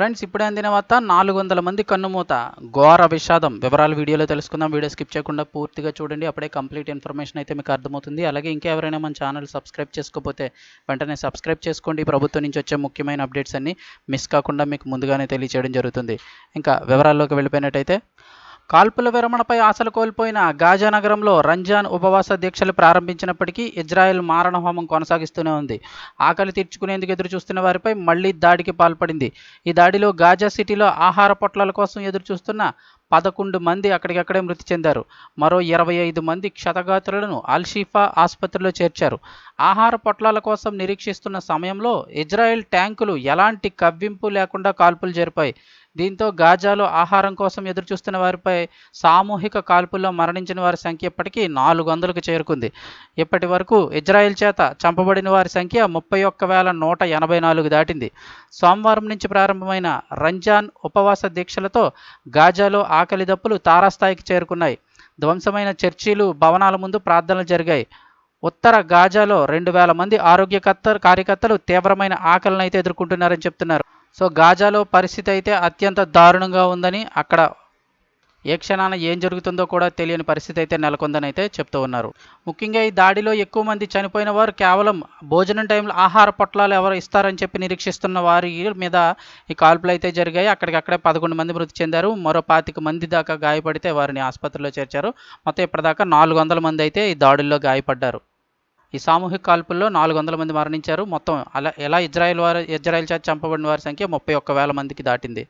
Friends ఇప్పుడే అందిన వార్త నాలుగు వందల మంది కన్నుమూత. ఘోర విషాదం. వివరాలు వీడియోలో తెలుసుకుందాం. వీడియో స్కిప్ చేయకుండా పూర్తిగా చూడండి. అప్పుడే కంప్లీట్ ఇన్ఫర్మేషన్ అయితే మీకు అర్థమవుతుంది. అలాగే ఇంకెవరైనా మన ఛానల్ సబ్స్క్రైబ్ చేసుకోకపోతే వెంటనే సబ్స్క్రైబ్ చేసుకోండి. ప్రభుత్వం నుంచి వచ్చే ముఖ్యమైన అప్డేట్స్ అన్ని మిస్ కాకుండా మీకు ముందుగానే తెలియచేయడం జరుగుతుంది. ఇంకా వివరాల్లోకి వెళ్ళిపోయినట్టయితే కాల్పుల విరమణపై ఆశలు కోల్పోయిన గాజా నగరంలో రంజాన్ ఉపవాస దీక్షలు ప్రారంభించినప్పటికీ ఇజ్రాయెల్ మారణహోమం కొనసాగిస్తూనే ఉంది. ఆకలి తీర్చుకునేందుకు ఎదురు చూస్తున్న వారిపై మళ్ళీ దాడికి పాల్పడింది. ఈ దాడిలో గాజా సిటీలో ఆహార పొట్లాల కోసం ఎదురు చూస్తున్న పదకొండు మంది అక్కడికక్కడే మృతి చెందారు. మరో ఇరవై ఐదు మంది క్షతగాత్రులను అల్షీఫా ఆసుపత్రిలో చేర్చారు. ఆహార పొట్లాల కోసం నిరీక్షిస్తున్న సమయంలో ఇజ్రాయెల్ ట్యాంకులు ఎలాంటి కవ్వింపు లేకుండా కాల్పులు జరిపాయి. దీంతో గాజాలో ఆహారం కోసం ఎదురుచూస్తున్న వారిపై సామూహిక కాల్పుల్లో మరణించిన వారి సంఖ్య ఇప్పటికీ నాలుగు వందలకు చేరుకుంది. ఇప్పటి వరకు ఇజ్రాయెల్ చేత చంపబడిన వారి సంఖ్య ముప్పై ఒక్క వేల నూట ఎనభై నాలుగు దాటింది. సోమవారం నుంచి ప్రారంభమైన రంజాన్ ఉపవాస దీక్షలతో గాజాలో ఆకలి దప్పులు తారాస్థాయికి చేరుకున్నాయి. ధ్వంసమైన చర్చీలు భవనాల ముందు ప్రార్థనలు జరిగాయి. ఉత్తర గాజాలో రెండు వేల మంది ఆరోగ్యకర్త కార్యకర్తలు తీవ్రమైన ఆకలిని అయితే ఎదుర్కొంటున్నారని చెప్తున్నారు. సో గాజాలో పరిస్థితి అయితే అత్యంత దారుణంగా ఉందని అక్కడ ఏ క్షణాన ఏం జరుగుతుందో కూడా తెలియని పరిస్థితి అయితే నెలకొందని అయితే చెప్తూ ఉన్నారు. ముఖ్యంగా ఈ దాడిలో ఎక్కువ మంది చనిపోయిన వారు కేవలం భోజనం టైంలో ఆహార పొట్లాలు ఎవరు ఇస్తారని చెప్పి నిరీక్షిస్తున్న వారి మీద ఈ కాల్పులు అయితే జరిగాయి. అక్కడికక్కడే పదకొండు మంది మృతి చెందారు. మరో పాతిక మంది దాకా గాయపడితే వారిని ఆసుపత్రిలో చేర్చారు. మొత్తం ఇప్పటిదాకా నాలుగు వందల మంది అయితే ఈ దాడుల్లో గాయపడ్డారు. ఈ సామూహిక కాల్పుల్లో నాలుగు వందల మంది మరణించారు. మొత్తం అలా ఎలా ఇజ్రాయెల్ వారు ఇజ్రాయెల్ చేత చంపబడిన వారి సంఖ్య ముప్పై ఒక్క వేల మందికి దాటింది.